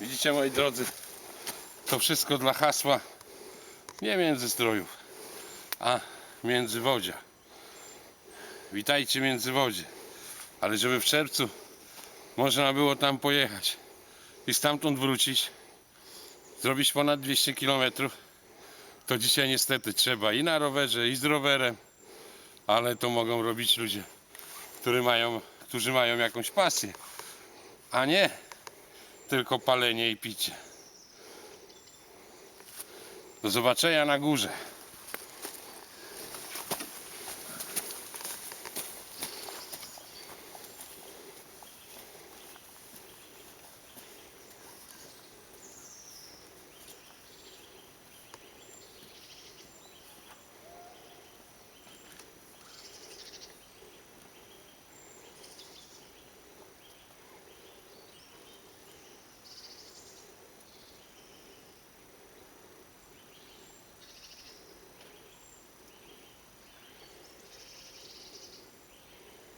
Widzicie moi drodzy, to wszystko dla hasła nie Międzystrojów, a Międzywodzia. Witajcie Międzywodzie. Ale żeby w czerwcu można było tam pojechać i stamtąd wrócić, zrobić ponad 200 km, to dzisiaj niestety trzeba i na rowerze, i z rowerem, ale to mogą robić ludzie, którzy mają, którzy mają jakąś pasję, a nie tylko palenie i picie. Do zobaczenia na górze.